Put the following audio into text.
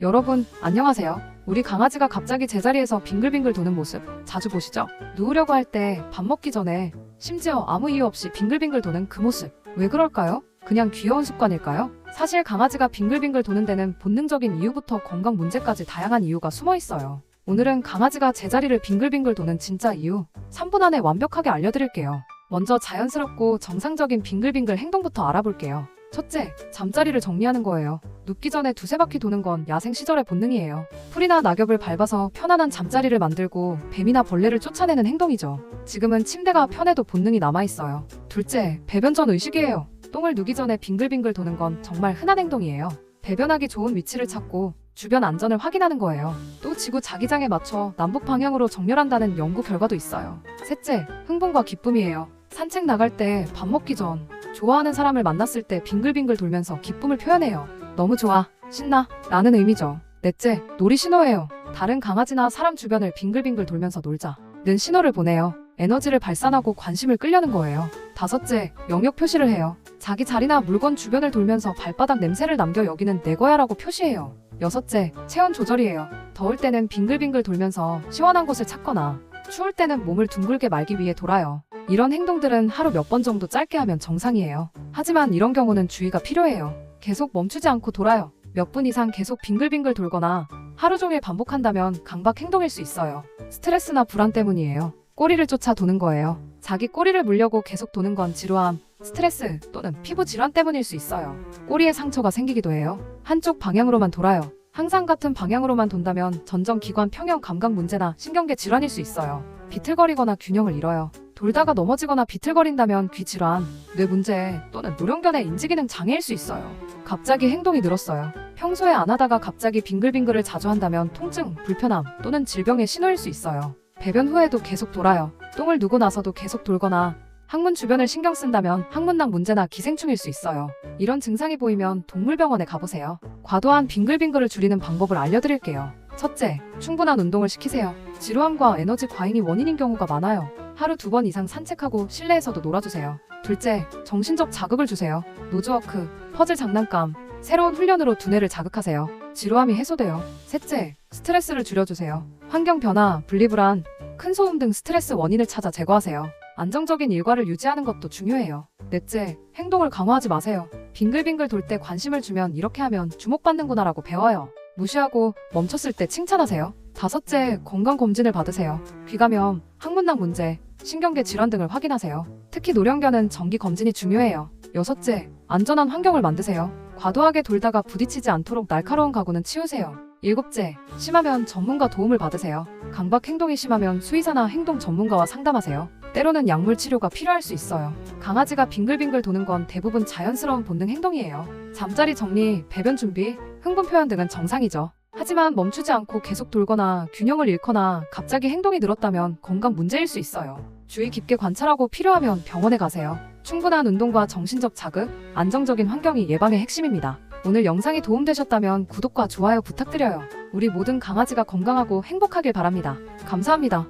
여러분, 안녕하세요. 우리 강아지가 갑자기 제자리에서 빙글빙글 도는 모습 자주 보시죠? 누우려고 할 때 밥 먹기 전에 심지어 아무 이유 없이 빙글빙글 도는 그 모습. 왜 그럴까요? 그냥 귀여운 습관일까요? 사실 강아지가 빙글빙글 도는 데는 본능적인 이유부터 건강 문제까지 다양한 이유가 숨어 있어요. 오늘은 강아지가 제자리를 빙글빙글 도는 진짜 이유 3분 안에 완벽하게 알려드릴게요. 먼저 자연스럽고 정상적인 빙글빙글 행동부터 알아볼게요. 첫째, 잠자리를 정리하는 거예요. 눕기 전에 두세 바퀴 도는 건 야생 시절의 본능이에요. 풀이나 낙엽을 밟아서 편안한 잠자리를 만들고 뱀이나 벌레를 쫓아내는 행동이죠. 지금은 침대가 편해도 본능이 남아있어요. 둘째, 배변 전 의식이에요. 똥을 누기 전에 빙글빙글 도는 건 정말 흔한 행동이에요. 배변하기 좋은 위치를 찾고 주변 안전을 확인하는 거예요. 또 지구 자기장에 맞춰 남북 방향으로 정렬한다는 연구 결과도 있어요. 셋째, 흥분과 기쁨이에요. 산책 나갈 때 밥 먹기 전 좋아하는 사람을 만났을 때 빙글빙글 돌면서 기쁨을 표현해요. 너무 좋아, 신나 라는 의미죠. 넷째, 놀이 신호예요. 다른 강아지나 사람 주변을 빙글빙글 돌면서 놀자. 는 신호를 보내요. 에너지를 발산하고 관심을 끌려는 거예요. 다섯째, 영역 표시를 해요. 자기 자리나 물건 주변을 돌면서 발바닥 냄새를 남겨 여기는 내 거야라고 표시해요. 여섯째, 체온 조절이에요. 더울 때는 빙글빙글 돌면서 시원한 곳을 찾거나 추울 때는 몸을 둥글게 말기 위해 돌아요. 이런 행동들은 하루 몇 번 정도 짧게 하면 정상이에요. 하지만 이런 경우는 주의가 필요해요. 계속 멈추지 않고 돌아요. 몇 분 이상 계속 빙글빙글 돌거나 하루 종일 반복한다면 강박 행동일 수 있어요. 스트레스나 불안 때문이에요. 꼬리를 쫓아 도는 거예요. 자기 꼬리를 물려고 계속 도는 건 지루함, 스트레스 또는 피부 질환 때문일 수 있어요. 꼬리에 상처가 생기기도 해요. 한쪽 방향으로만 돌아요. 항상 같은 방향으로만 돈다면 전정기관 평형 감각 문제나 신경계 질환일 수 있어요. 비틀거리거나 균형을 잃어요. 돌다가 넘어지거나 비틀거린다면 귀 질환, 뇌 문제 또는 노령견의 인지기능 장애일 수 있어요. 갑자기 행동이 늘었어요. 평소에 안 하다가 갑자기 빙글빙글을 자주 한다면 통증, 불편함 또는 질병의 신호일 수 있어요. 배변 후에도 계속 돌아요. 똥을 누고 나서도 계속 돌거나 항문 주변을 신경 쓴다면 항문낭 문제나 기생충일 수 있어요. 이런 증상이 보이면 동물병원에 가보세요. 과도한 빙글빙글을 줄이는 방법을 알려드릴게요. 첫째, 충분한 운동을 시키세요. 지루함과 에너지 과잉이 원인인 경우가 많아요. 하루 두 번 이상 산책하고 실내에서도 놀아주세요. 둘째, 정신적 자극을 주세요. 노즈워크, 퍼즐 장난감, 새로운 훈련으로 두뇌를 자극하세요. 지루함이 해소돼요. 셋째, 스트레스를 줄여주세요. 환경 변화, 분리불안, 큰 소음 등 스트레스 원인을 찾아 제거하세요. 안정적인 일과를 유지하는 것도 중요해요. 넷째, 행동을 강화하지 마세요. 빙글빙글 돌 때 관심을 주면 이렇게 하면 주목받는구나라고 배워요. 무시하고 멈췄을 때 칭찬하세요. 다섯째, 건강검진을 받으세요. 귀감염, 항문낭 문제, 신경계 질환 등을 확인하세요. 특히 노령견은 정기 검진이 중요해요. 여섯째, 안전한 환경을 만드세요. 과도하게 돌다가 부딪히지 않도록 날카로운 가구는 치우세요. 일곱째, 심하면 전문가 도움을 받으세요. 강박 행동이 심하면 수의사나 행동 전문가와 상담하세요. 때로는 약물 치료가 필요할 수 있어요. 강아지가 빙글빙글 도는 건 대부분 자연스러운 본능 행동이에요. 잠자리 정리, 배변 준비, 흥분 표현 등은 정상이죠. 하지만 멈추지 않고 계속 돌거나 균형을 잃거나 갑자기 행동이 늘었다면 건강 문제일 수 있어요. 주의 깊게 관찰하고 필요하면 병원에 가세요. 충분한 운동과 정신적 자극, 안정적인 환경이 예방의 핵심입니다. 오늘 영상이 도움되셨다면 구독과 좋아요 부탁드려요. 우리 모든 강아지가 건강하고 행복하길 바랍니다. 감사합니다.